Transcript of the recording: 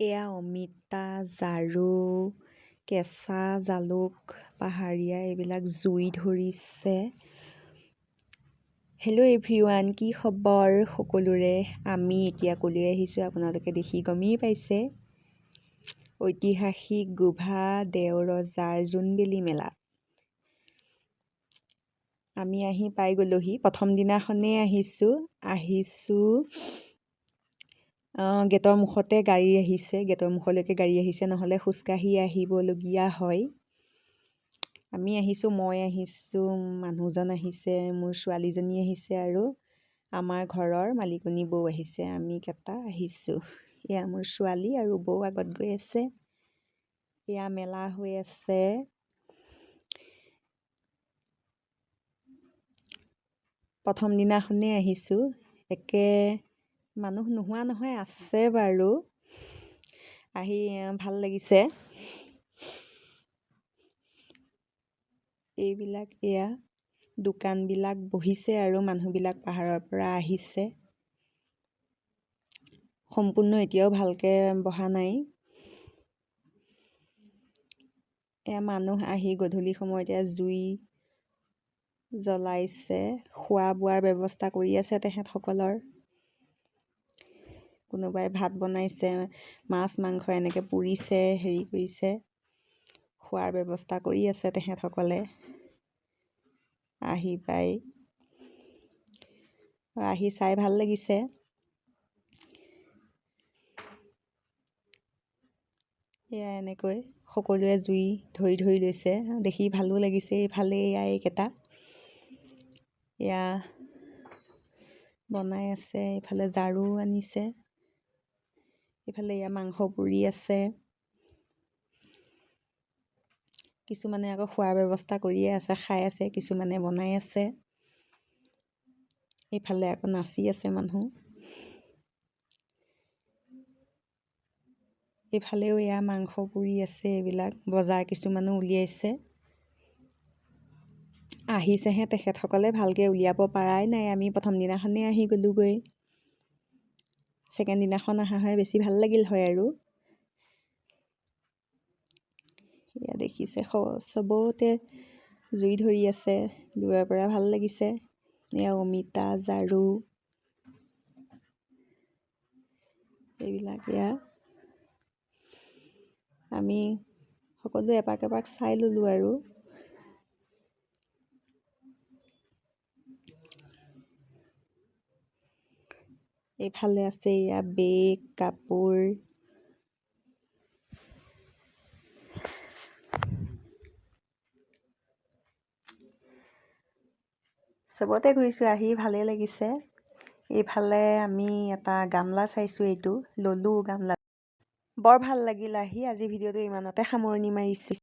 এয়া অমিতা ঝাৰু কেঁচা জালুক পাহাৰীয়া এইবিলাক জুই ধৰিছে হেল্ল' এভৰিৱান কি খবৰ সকলোৰে আমি এতিয়া ক'লৈ আহিছোঁ আপোনালোকে দেখি গমেই পাইছে ঐতিহাসিক গোভা দেওৰজাৰ জোনবিলি মেলা আমি আহি পাই গ'লোহি প্ৰথম দিনাখনেই আহিছোঁ আহিছোঁ গেটৰ মুখতে গাড়ী আহিছে গেটৰ মুখলৈকে গাড়ী আহিছে নহ'লে খোজকাঢ়ি আহিবলগীয়া হয়। আমি আহিছোঁ মই আহিছোঁ মানুহজন আহিছে মোৰ ছোৱালীজনী আহিছে আৰু আমাৰ ঘৰৰ মালিকনী বৌ আহিছে আমি কেইটা আহিছোঁ। এয়া মোৰ ছোৱালী আৰু বৌ আগত গৈ আছে। এয়া মেলা হৈ আছে। প্ৰথম দিনাখনেই আহিছোঁ। একে মানুহ নোহোৱা নহয় আছে বাৰু। আহি ভাল লাগিছে। এইবিলাক এয়া দোকানবিলাক বহিছে আৰু মানুহবিলাক পাহাৰৰ পৰা আহিছে। সম্পূৰ্ণ এতিয়াও ভালকৈ বহা নাই। এয়া মানুহ আহি গধূলি সময়ত জুই জ্বলাইছে খোৱা বোৱাৰ ব্যৱস্থা কৰি আছে তেখেতসকলৰ কোনোবাই ভাত বনাইছে মাছ মাংস এনেকৈ পুৰিছে হেৰি কৰিছে খোৱাৰ ব্যৱস্থা কৰি আছে তেখেতসকলে আহি পাই আহি চাই ভাল লাগিছে। এয়া এনেকৈ সকলোৱে জুই ধৰি ধৰি লৈছে দেখি ভালো লাগিছে এইফালে এয়া এইকেইটা। এয়া বনাই আছে এইফালে ঝাৰু আনিছে। এইফালে এয়া মাংস পুৰি আছে। কিছুমানে আকৌ খোৱাৰ ব্যৱস্থা কৰিয়ে আছে খাই আছে কিছুমানে বনাই আছে। এইফালে আকৌ নাচি আছে মানুহ। এইফালেও এয়া মাংস পুৰি আছে এইবিলাক বজাৰ কিছুমানো উলিয়াইছে। আহিছেহে তেখেতসকলে ভালকৈ উলিয়াব পৰাই নাই আমি প্ৰথম দিনাখনেই আহি গ'লোঁগৈ। ছেকেণ্ড দিনাখন অহা হয় বেছি ভাল লাগিল হয় আৰু। এয়া দেখিছে চবতে জুই ধৰি আছে দূৰৰ পৰা ভাল লাগিছে। এয়া অমিতা ঝাৰু এইবিলাক এয়া। আমি সকলোৱে এপাক এপাক চাই ল'লোঁ আৰু। এইফালে আছে এয়া বেগ কাপোৰ। চবতে ঘূৰিছোঁ আহি ভালেই লাগিছে। এইফালে আমি এটা গামলা চাইছোঁ এইটো ল'লোঁ গামলা বৰ ভাল লাগিল আহি আজি ভিডিঅ'টো ইমানতে সামৰণি মাৰিছোঁ।